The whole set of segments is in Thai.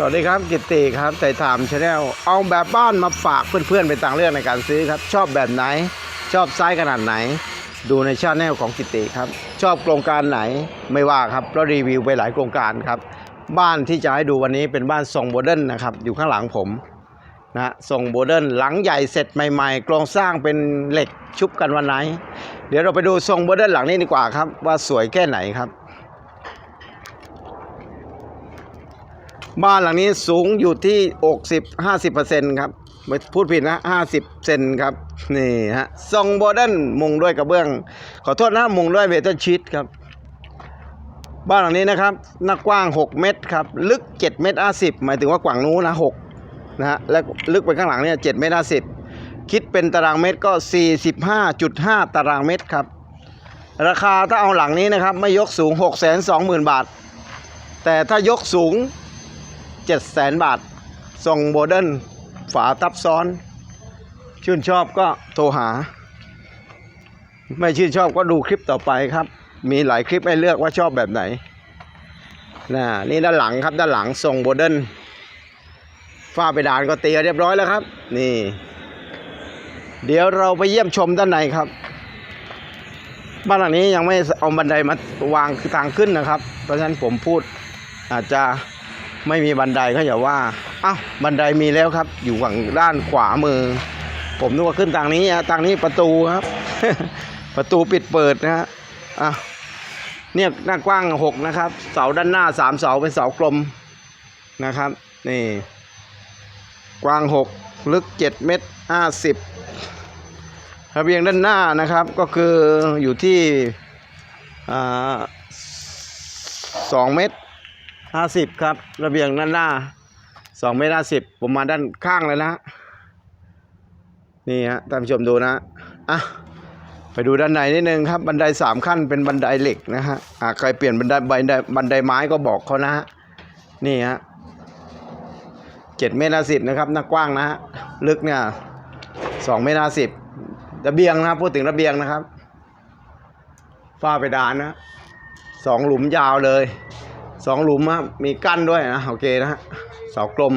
สวัสดีครับกิตติครับไต่ถามชาแนลเอาแบบบ้านมาฝากเพื่อนๆไปต่างเรื่องในการซื้อครับ ชอบแบบไหน ชอบไซส์ขนาดไหน ดูในชาแนลของกิตติครับ ชอบโครงการไหนไม่ว่าครับเพราะรีวิวไปหลายโครงการครับ บ้านที่จะให้ดูวันนี้เป็นบ้านทรงโมเดิร์นนะครับ อยู่ข้างหลังผมนะฮะทรงโมเดิร์นหลังใหญ่เสร็จใหม่ๆโครงสร้างเป็นเหล็กชุบกันวันไหน เดี๋ยวเราไปดูทรงโมเดิร์นหลังนี้ดีกว่าครับว่าสวยแค่ไหนครับ บ้านหลังนี้สูงอยู่ที่60 50%ครับไม่พูดผิดนะ 50 เซนครับ นี่ฮะทรงโมเดินมุงด้วยกระเบื้อง ขอโทษนะมุงด้วยเวเทอร์ชีตครับ บ้านหลังนี้นะครับหน้ากว้าง 6 เมตรครับ ลึก 7 เมตร50หมายถึงว่ากว้างนู้นนะ6นะฮะและลึกไปข้างหลังเนี่ย7เมตร50คิดเป็นตารางเมตรก็ 45.5 ตารางเมตรครับ ราคาถ้าเอาหลังนี้นะครับ ไม่ยกสูง 620,000 บาท แต่ถ้ายกสูง 700,000 บาททรงโมเดิร์นฝาทับซ้อน ชื่นชอบก็โทรหา ไม่ชื่นชอบก็ดูคลิปต่อไปครับ มีหลายคลิปให้เลือกว่าชอบแบบไหนนะนี่ด้านหลังครับด้านหลังทรงโมเดิร์นฝ้าเพดานก็เตียเรียบร้อยแล้วครับ นี่ เดี๋ยวเราไปเยี่ยมชมด้านในครับ บ้านหลังนี้ยังไม่เอาบันไดมาวางทางขึ้นนะครับ เพราะฉะนั้นผมพูดอาจจะ ไม่มีบันไดก็อย่าว่า อ้าวบันไดมีแล้วครับ อยู่ฝั่งด้านขวามือ ผมนึกว่าขึ้นทางนี้อะทางนี้ประตูครับ ประตูปิดเปิดนะฮะอะเนี่ยหน้ากว้างหกนะครับ เสาด้านหน้าสามเสาเป็นเสากลมนะครับ นี่ กว้างหกลึกเจ็ดเมตรห้าสิบระเบียงด้านหน้านะครับก็คืออยู่ที่สองเมตร ห้าสิบครับ ระเบียงด้านหน้าสองเมตรห้าสิบผมมาด้านข้างเลยนะ นี่ฮะท่านผู้ชมดูนะอะไปดูด้านในนิดนึงครับ บันไดสามขั้นเป็นบันไดเหล็กนะฮะอ่าใครเปลี่ยนบันไดบันไดบันไดไม้ก็บอกเขานะฮะนี่ฮะเจ็ดเมตรสิบนะครับหน้ากว้างนะฮะลึกเนี่ยสองเมตรสิบระเบียงนะพูดถึงระเบียงนะครับฝ้าเพดานนะสองหลุมยาวเลย สองหลุมครับมีกั้นด้วยนะโอเคนะฮะเสากลม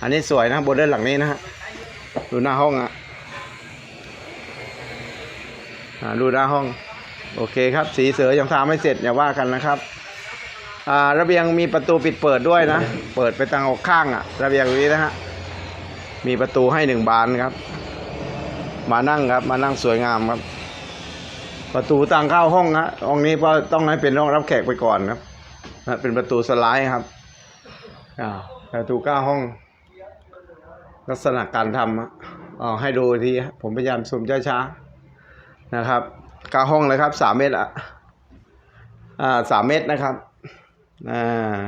อันนี้สวยนะบนด้านหลังนี้นะฮะดูหน้าห้องอะอ่าดูหน้าห้อง โอเคครับ สีเสือยังทำไม่เสร็จอย่าว่ากันนะครับอ่าระเบียงมีประตูปิดเปิดด้วยนะ เปิดไปทางออกข้างอะ ระเบียงตรงนี้นะฮะมีประตูให้หนึ่งบานครับ มานั่งครับ มานั่งสวยงามครับ ประตูทางเข้าห้องฮะห้องนี้ก็ต้องให้เป็นห้องรับแขกไปก่อนครับ นะเป็นประตูสไลด์ครับประตูก้าห้อง ลักษณะการทำอะอ๋อให้ดูทีผมพยายามซูมช้าๆนะครับก้าห้องเลยครับสามเมตรอะอ่าสามเมตรนะครับอ่า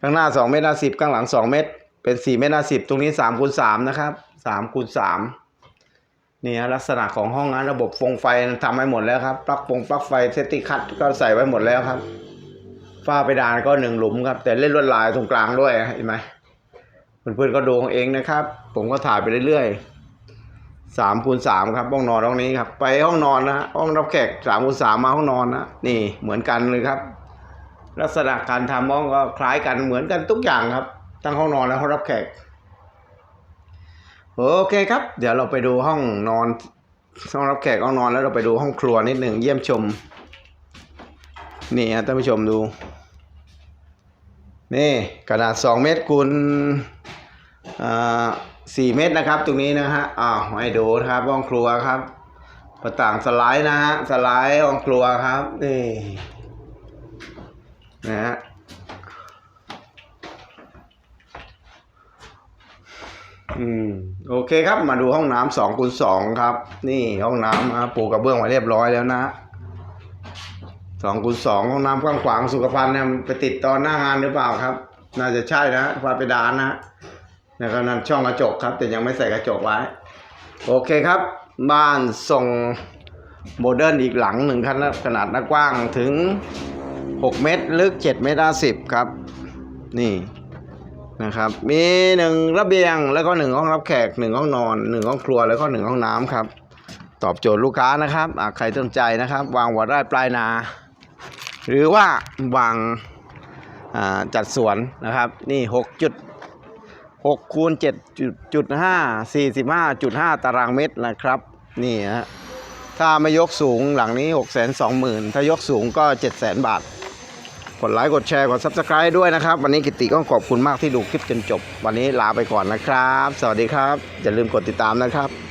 ข้างหน้าสองเมตรห้าสิบข้างหลังสองเมตร เป็นสี่เมตรห้าสิบตรงนี้สามคูณสามนะครับสามคูณสามนี่ฮะลักษณะของห้องนั้นระบบฟงไฟทำไว้หมดแล้วครับปลั๊กฟงปลั๊กไฟเซติคัตก็ใส่ไว้หมดแล้วครับ ฝ้าเพดานก็หนึ่งหลุมครับ แต่เล่นลวดลายตรงกลางด้วยเห็นไหมเพื่อนๆก็ดูเอาเองนะครับ ผมก็ถ่ายไปเรื่อยๆสามคูณสามครับห้องนอนห้องนี้ครับ ไปห้องนอนนะฮะห้องรับแขกสามคูณสามมาห้องนอนนะนี่เหมือนกันเลยครับ ลักษณะการทำห้องก็คล้ายกันเหมือนกันทุกอย่างครับทั้งห้องนอนและห้องรับแขกโอเคครับ เดี๋ยวเราไปดูห้องนอนห้องรับแขกห้องนอนแล้วเราไปดูห้องครัวนิดหนึ่งเยี่ยมชม นี่ฮะท่านผู้ชมดู นี่ขนาด2เมตรคูณสี่เมตรนะครับ ตรงนี้นะฮะอ้าวให้ดูนะครับห้องครัวครับประต่างสไลด์นะฮะสไลด์ห้องครัวครับนี่นะฮะอืมโอเคครับมาดูห้องน้ำสองคูณสองครับ นี่ห้องน้ำนะปูกระเบื้องไว้เรียบร้อยแล้วนะ สองคูณสองห้องน้ำกว้างขวางสุขภัณฑ์เนี่ยไปติดตอนหน้างานหรือเปล่าครับ น่าจะใช่นะฟ้าไปดานนะแล้วก็นั่นช่องกระจกครับ แต่ยังไม่ใส่กระจกไว้ โอเคครับ บ้านทรงโมเดิร์นอีกหลังหนึ่งขนาดขนาดหน้ากว้างถึง 6 เมตร ลึก 7 เมตรสิบครับ นี่นะครับ มีหนึ่งระเบียงแล้วก็หนึ่งห้องรับแขกหนึ่งห้องนอนหนึ่งห้องครัวแล้วก็หนึ่งห้องน้ำครับ ตอบโจทย์ลูกค้านะครับใครสนใจนะครับ วางหัวได้ปลายนา หรือว่าวางจัดสวนนะครับ นี่6จุด6คูณ7จุดจุด5 45.5 ตารางเมตรนะครับ นี่ฮะถ้าไม่ยกสูงหลังนี้ 6 2 0 0 0 0 ถ้ายกสูงก็7 0 0 0 0 บาท กดไลค์กดแชร์กด Subscribe ด้วยนะครับ วันนี้กิติก็ขอบคุณมากที่ดูคลิปจนจบ วันนี้ลาไปก่อนนะครับ สวัสดีครับ อย่าลืมกดติดตามนะครับ